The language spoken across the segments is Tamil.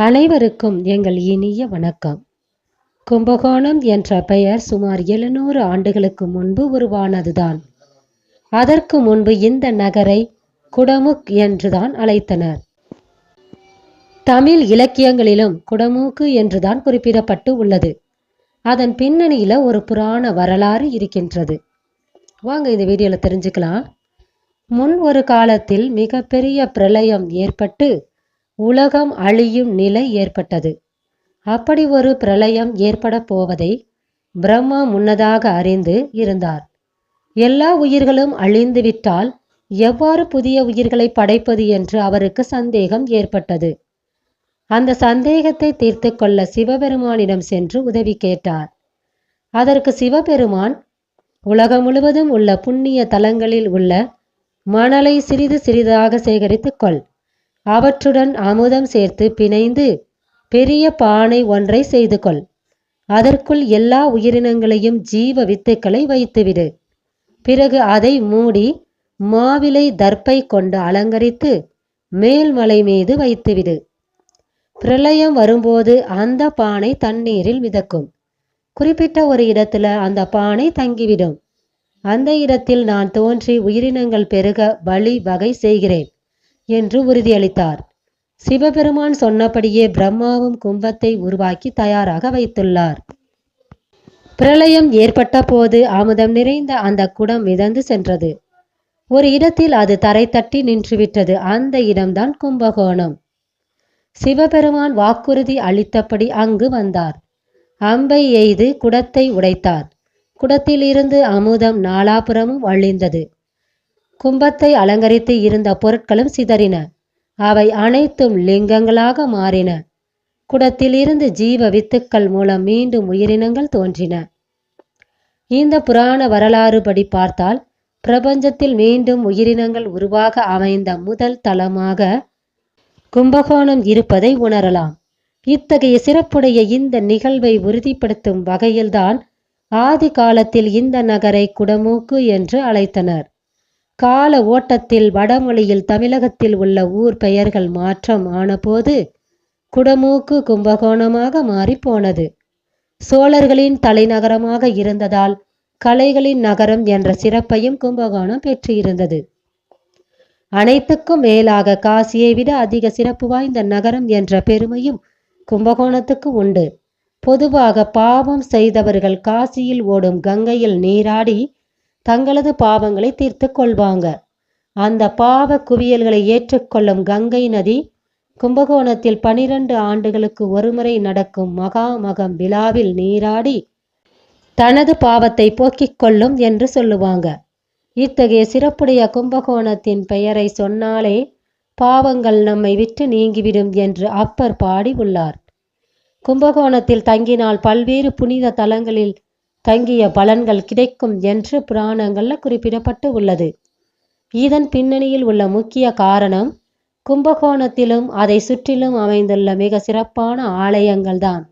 அனைவருக்கும் எங்கள் இனிய வணக்கம். கும்பகோணம் என்ற பெயர் சுமார் எழுநூறு ஆண்டுகளுக்கு முன்பு உருவானதுதான். அதற்கு முன்பு இந்த நகரை குடமுக் என்றுதான் அழைத்தனர். தமிழ் இலக்கியங்களிலும் குடமூக்கு என்றுதான் குறிப்பிடப்பட்டு உள்ளது. அதன் பின்னணியில ஒரு புராண வரலாறு இருக்கின்றது. வாங்க இந்த வீடியோல தெரிஞ்சுக்கலாம். முன் ஒரு காலத்தில் மிகப்பெரிய பிரளயம் ஏற்பட்டு உலகம் அழியும் நிலை ஏற்பட்டது. அப்படி ஒரு பிரளயம் ஏற்பட போவதை பிரம்மா முன்னதாக அறிந்து இருந்தார். எல்லா உயிர்களும் அழிந்துவிட்டால் எவ்வாறு புதிய உயிர்களை படைப்பது என்று அவருக்கு சந்தேகம் ஏற்பட்டது. அந்த சந்தேகத்தை தீர்த்து கொள்ள சிவபெருமானிடம் சென்று உதவி கேட்டார். அதற்கு சிவபெருமான் உலகம் முழுவதும் உள்ள புண்ணிய தலங்களில் உள்ள மணலை சிறிது சிறிதாக சேகரித்துக் கொள். அவற்றுடன் அமுதம் சேர்த்து பிணைந்து பெரிய பானை ஒன்றை செய்து கொள் அதற்குள் எல்லா உயிரினங்களையும் ஜீவ வித்துக்களை வைத்துவிடு. பிறகு அதை மூடி மாவிலை தர்ப்பை கொண்டு அலங்கரித்து மேல்மலை மீது வைத்துவிடு. பிரளயம் வரும்போது அந்த பானை தண்ணீரில் மிதக்கும். குறிப்பிட்ட ஒரு இடத்துல அந்த பானை தங்கிவிடும். அந்த இடத்தில் நான் தோன்றி உயிரினங்கள் பெருக வழி வகை செய்கிறேன். என்று உறுதியளித்தார். சிவபெருமான் சொன்னபடியே பிரம்மாவும் கும்பத்தை உருவாக்கி தயாராக வைத்துள்ளார். பிரளயம் ஏற்பட்ட போது அமுதம் நிறைந்த அந்த குடம் மிதந்து சென்றது. ஒரு இடத்தில் அது தரை தட்டி நின்றுவிட்டது. அந்த இடம்தான் கும்பகோணம். சிவபெருமான் வாக்குறுதி அளித்தபடி அங்கு வந்தார். அம்பை எய்து குடத்தை உடைத்தார். குடத்திலிருந்து அமுதம் நாலாபுறமும் வழிந்தது கும்பத்தை அலங்கரித்து இருந்த பொருட்களும் சிதறின. அவை அனைத்தும் லிங்கங்களாக மாறின. குடத்திலிருந்து ஜீவ வித்துக்கள் மூலம் மீண்டும் உயிரினங்கள் தோன்றின. இந்த புராண வரலாறு படி பார்த்தால் பிரபஞ்சத்தில் மீண்டும் உயிரினங்கள் உருவாக அமைந்த முதல் தளமாக கும்பகோணம் இருப்பதை உணரலாம். இத்தகைய சிறப்புடைய இந்த நிகழ்வை உறுதிப்படுத்தும் வகையில்தான் ஆதி காலத்தில் இந்த நகரை குடமூக்கு என்று அழைத்தனர். கால ஓட்டத்தில் வடமொழியில் தமிழகத்தில் உள்ள ஊர் பெயர்கள் மாற்றம் ஆனபோது குடமூக்கு கும்பகோணமாக மாறிப்போனது. சோழர்களின் தலைநகரமாக இருந்ததால் கலைகளின் நகரம் என்ற சிறப்பையும் கும்பகோணம் பெற்றிருந்தது. அனைத்துக்கும் மேலாக காசியை விட அதிக சிறப்பு வாய்ந்த நகரம் என்ற பெருமையும் கும்பகோணத்துக்கு உண்டு. பொதுவாக பாவம் செய்தவர்கள் காசியில் ஓடும் கங்கையில் நீராடி தங்களது பாவங்களை தீர்த்து கொள்வாங்க அந்த பாவ குவியல்களை ஏற்றுக்கொள்ளும் கங்கை நதி கும்பகோணத்தில் பனிரெண்டு ஆண்டுகளுக்கு ஒருமுறை நடக்கும் மகாமகம் விழாவில் நீராடி தனது பாவத்தை போக்கிக் கொள்ளும் என்று சொல்லுவாங்க. இத்தகைய சிறப்புடைய கும்பகோணத்தின் பெயரை சொன்னாலே பாவங்கள் நம்மை விட்டு நீங்கிவிடும் என்று அப்பர் பாடி உள்ளார் கும்பகோணத்தில் தங்கினால் பல்வேறு புனித தலங்களில் தங்கிய பலன்கள் கிடைக்கும் என்று புராணங்களில் குறிப்பிடப்பட்டு உள்ளது. இதன் பின்னணியில் உள்ள முக்கிய காரணம் கும்பகோணத்திலும் அதை சுற்றிலும் அமைந்துள்ள மிக சிறப்பான ஆலயங்கள் தான்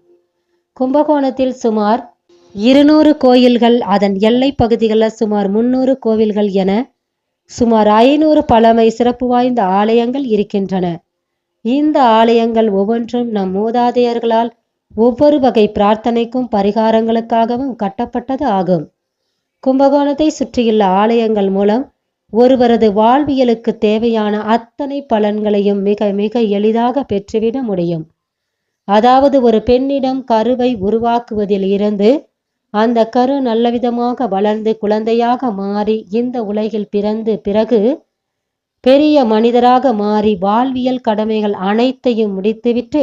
கும்பகோணத்தில் சுமார் இருநூறு கோயில்கள் அதன் எல்லை பகுதிகளில் சுமார் முன்னூறு கோவில்கள் என சுமார் ஐநூறு பழமை சிறப்பு வாய்ந்த ஆலயங்கள் இருக்கின்றன. இந்த ஆலயங்கள் ஒவ்வொன்றும் நம் மூதாதையர்களால் ஒவ்வொரு வகை பிரார்த்தனைக்கும் பரிகாரங்களுக்காகவும் கட்டப்பட்டது ஆகும். கும்பகோணத்தை சுற்றியுள்ள ஆலயங்கள் மூலம் ஒருவரது வாழ்வியலுக்கு தேவையான அத்தனை பலன்களையும் மிக மிக எளிதாக பெற்றுவிட முடியும். அதாவது ஒரு பெண்ணிடம் கருவை உருவாக்குவதில் இருந்து அந்த கரு நல்லவிதமாக வளர்ந்து குழந்தையாக மாறி இந்த உலகில் பிறந்து பிறகு பெரிய மனிதராக மாறி வாழ்வியல் கடமைகள் அனைத்தையும் முடித்துவிட்டு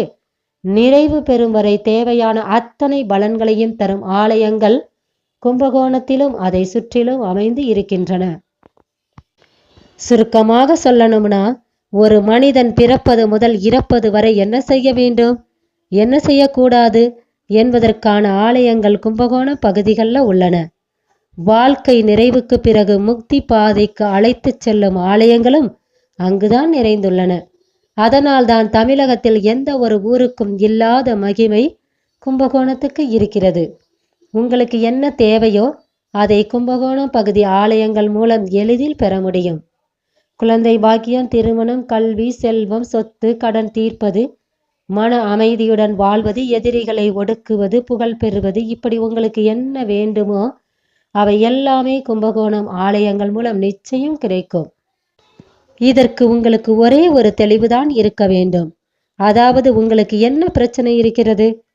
நிறைவு பெறும் வரை தேவையான அத்தனை பலன்களையும் தரும் ஆலயங்கள் கும்பகோணத்திலும் அதை சுற்றிலும் அமைந்து இருக்கின்றன. சுருக்கமாக சொல்லணும்னா ஒரு மனிதன் பிறப்பது முதல் இறப்பது வரை என்ன செய்ய வேண்டும் என்ன செய்யக்கூடாது என்பதற்கான ஆலயங்கள் கும்பகோண பகுதிகளில் உள்ளன. வாழ்க்கை நிறைவுக்கு பிறகு முக்தி பாதைக்கு அழைத்துச் செல்லும் ஆலயங்களும் அங்குதான் நிறைந்துள்ளன. அதனால்தான் தமிழகத்தில் எந்த ஒரு ஊருக்கும் இல்லாத மகிமை கும்பகோணத்துக்கு இருக்கிறது. உங்களுக்கு என்ன தேவையோ அதை கும்பகோணம் பகுதி ஆலயங்கள் மூலம் எளிதில் பெற முடியும். குழந்தை பாக்கியம் திருமணம் கல்வி செல்வம் சொத்து கடன் தீர்ப்பது மன அமைதியுடன் வாழ்வது எதிரிகளை ஒடுக்குவது புகழ் பெறுவது இப்படி உங்களுக்கு என்ன வேண்டுமோ அவை எல்லாமே கும்பகோணம் ஆலயங்கள் மூலம் நிச்சயம் கிடைக்கும். இதற்கு உங்களுக்கு ஒரே ஒரு தெளிவுதான் இருக்க வேண்டும். அதாவது உங்களுக்கு என்ன பிரச்சனை இருக்கிறது?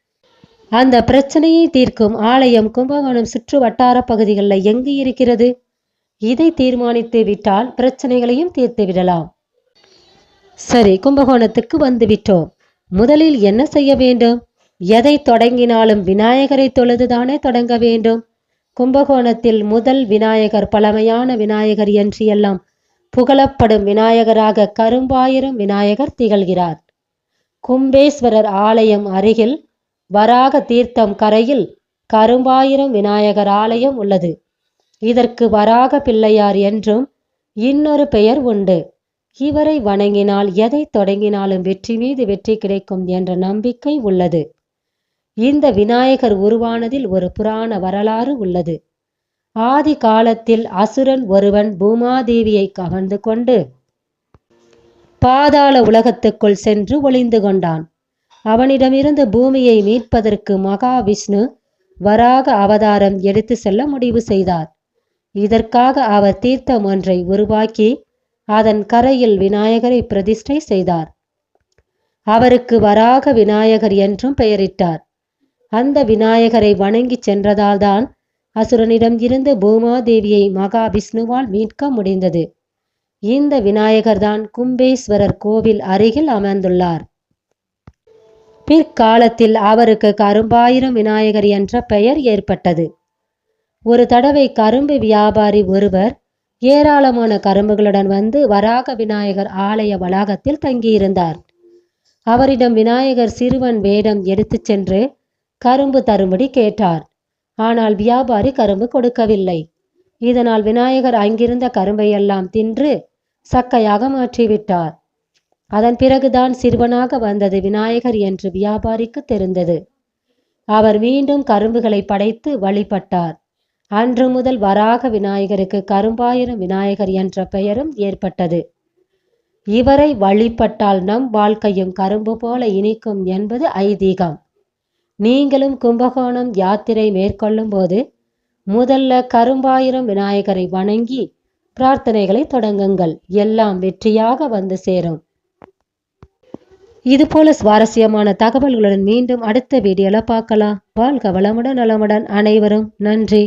அந்த பிரச்சனையை தீர்க்கும் ஆலயம் கும்பகோணம் சுற்று வட்டார பகுதிகளில் எங்கு இருக்கிறது? இதை தீர்மானித்து விட்டால் பிரச்சனைகளையும் தீர்த்து விடலாம். சரி கும்பகோணத்துக்கு வந்து விட்டோம். முதலில் என்ன செய்ய வேண்டும்? எதை தொடங்கினாலும் விநாயகரை தொழுதுதானே தொடங்க வேண்டும்? கும்பகோணத்தில் முதல் விநாயகர் பழமையான விநாயகர் என்று எல்லாம் புகழப்படும் விநாயகராக கரும்பாயிரம் விநாயகர் திகழ்கிறார். கும்பேஸ்வரர் ஆலயம் அருகில் வராக தீர்த்தம் கரையில் கரும்பாயிரம் விநாயகர் ஆலயம் உள்ளது. இதற்கு வராக பிள்ளையார் என்றும் இன்னொரு பெயர் உண்டு. இவரை வணங்கினால் எதை தொடங்கினாலும் வெற்றி மீது வெற்றி கிடைக்கும் என்ற நம்பிக்கை உள்ளது. இந்த விநாயகர் உருவானதில் ஒரு புராண வரலாறு உள்ளது. ஆதி காலத்தில் அசுரன் ஒருவன் பூமாதேவியை கவர்ந்து கொண்டு பாதாள உலகத்துக்குள் சென்று ஒளிந்து கொண்டான். அவனிடமிருந்து பூமியை மீட்பதற்கு மகாவிஷ்ணு வராக அவதாரம் எடுத்து செல்ல முடிவு செய்தார். இதற்காக அவர் தீர்த்தம் ஒன்றை உருவாக்கி அதன் கரையில் விநாயகரை பிரதிஷ்டை செய்தார். அவருக்கு வராக விநாயகர் என்றும் பெயரிட்டார். அந்த விநாயகரை வணங்கி சென்றதால்தான் அசுரனிடம் இருந்து பூமாதேவியை மகாவிஷ்ணுவால் மீட்க முடிந்தது. இந்த விநாயகர்தான் கும்பேஸ்வரர் கோவில் அருகில் அமர்ந்துள்ளார் பிற்காலத்தில் அவருக்கு கரும்பாயிரம் விநாயகர் என்ற பெயர் ஏற்பட்டது. ஒரு தடவை கரும்பு வியாபாரி ஒருவர் ஏராளமான கரும்புகளுடன் வந்து வராக விநாயகர் ஆலய வளாகத்தில் தங்கியிருந்தார். அவரிடம் விநாயகர் சிறுவன் வேடம் எடுத்துச் சென்று கரும்பு தரும்படி கேட்டார். ஆனால் வியாபாரி கரும்பு கொடுக்கவில்லை. இதனால் விநாயகர் அங்கிருந்த கரும்பையெல்லாம் தின்று சக்கையாக மாற்றிவிட்டார். அதன் பிறகுதான் சிறுவனாக வந்தது விநாயகர் என்று வியாபாரிக்கு தெரிந்தது. அவர் மீண்டும் கரும்புகளை படைத்து வழிபட்டார். அன்று முதல் வராக விநாயகருக்கு கரும்பாயிரம் விநாயகர் என்ற பெயரும் ஏற்பட்டது. இவரை வழிபட்டால் நம் வாழ்க்கையும் கரும்பு போல இனிக்கும் என்பது ஐதீகம். நீங்களும் கும்பகோணம் யாத்திரை மேற்கொள்ளும் போது முதல்ல கரும்பாயிரம் விநாயகரை வணங்கி பிரார்த்தனைகளை தொடங்குங்கள். எல்லாம் வெற்றியாக வந்து சேரும். இது போல சுவாரஸ்யமான தகவல்களுடன் மீண்டும் அடுத்த வீடியோல பார்க்கலாம். வாழ்க வளமுடன் நலமுடன் அனைவரும். நன்றி.